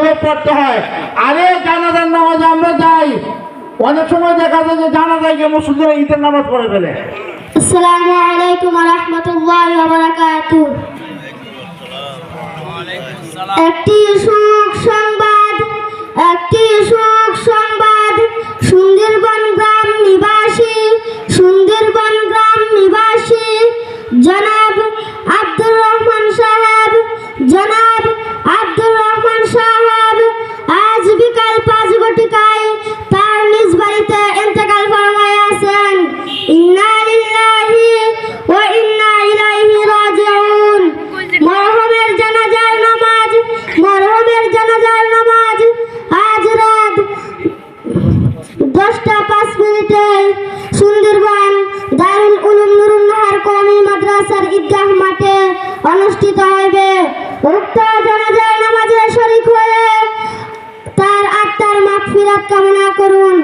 ভালোভাবে পড়তে হয়। আরে জানাজার নামাজে আমরা যাই। অনেক সময় দেখা যায় যে জানা যায় গিয়ে মুসলিমরা ঈদের নামাজ পড়ে ফেলে। আসসালামু আলাইকুম রহমতুল্লাহ বারাকাতু একটি অনুষ্ঠিত হইবে। উক্ত জানাজার নামাজে শরীক হয়ে তার আত্মার মাগফিরাত কামনা করুন।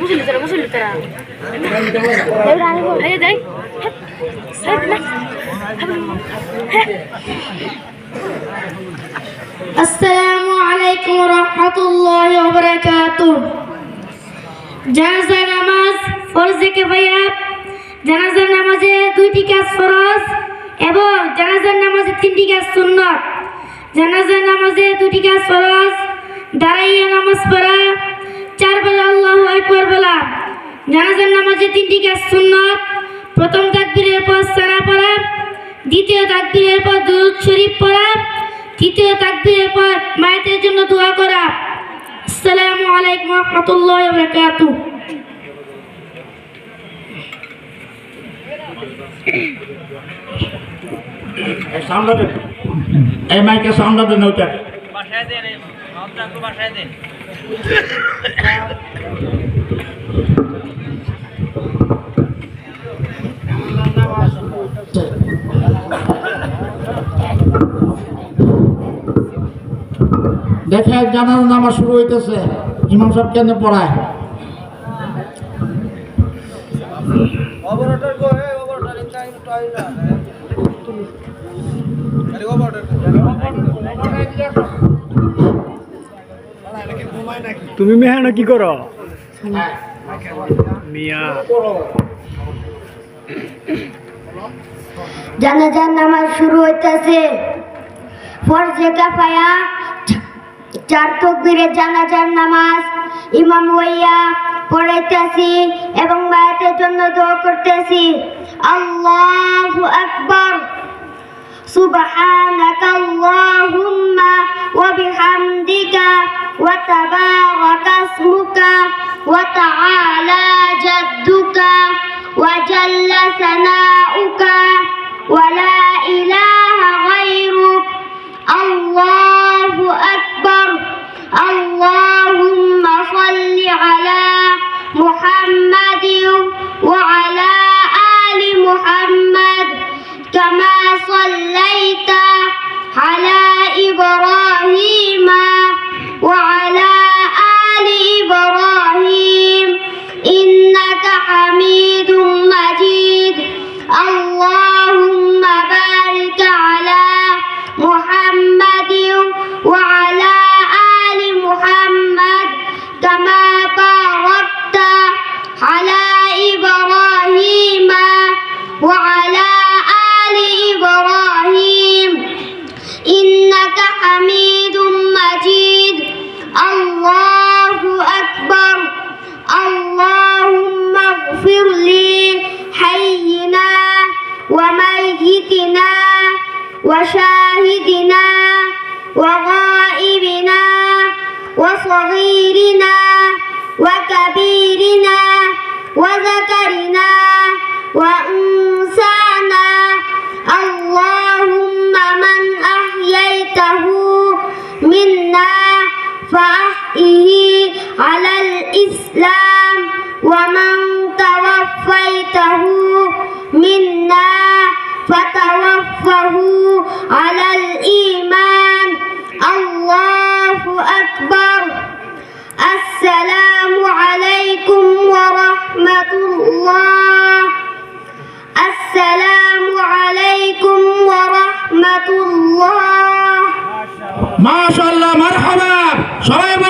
মুসলি তারা মুসলি তারা। এই দেখ আসসালামু আলাইকুম রহমতুল্লাহ ওবরাকাতুহ জানাজা নামাজ ফরজে কেফায়া জানাজার নামাজে দুইটি কাজ ফরজ এবং জানাজার নামাজে তিনটি কাজ সুন্নত। জানাজার নামাজে দুটি কাজ ফরজ, দাঁড়াইয়া নামাজ পড়া আকবার বলা। জানাজার নামাজে তিনটি কাজ সুন্নত। প্রথম তাকবীরের পর সানা পড়া। দ্বিতীয় তাকবীরের পর দুরূদ শরীফ পড়া। তৃতীয় তাকবীরের পর মায়েদের জন্য দোয়া করা। আসসালামু আলাইকুম রহমতুল্লাহ সাউন্ডটা দেন এই মাইকে সাউন্ডটা দেন ওইটা বাসায় দেন মাপটা একটু বাসায় দেন। দেখে জানার নামাজ শুরু হইতেছে। ইমাম সাহেব কেন পড়ায়? তুমি মেহানো কি করো? মিয়া। জানাজার নামাজ শুরু হইতেছে। ফরজে কাফায়া চার তকবীরের জানাজার নামাজ ইমাম হইয়া পড়াইতেছি এবং বায়াতের জন্য দোয়া করতেছি আল্লাহু আকবার سبحانك اللهم وبحمدك وتبارك اسمك وتعالى جدك وجل ثناؤك ولا إله اللهم صل على وشاهدنا وغائبنا وصغيرنا وكبيرنا وذكرنا وأنسانا اللهم من أحييته منا فأحيه على الإسلام ومن توفيته منا فتوفه على الإيمان. الله أكبر. السلام عليكم ورحمة الله. السلام عليكم ورحمة الله. ما شاء الله مرحبا. شباب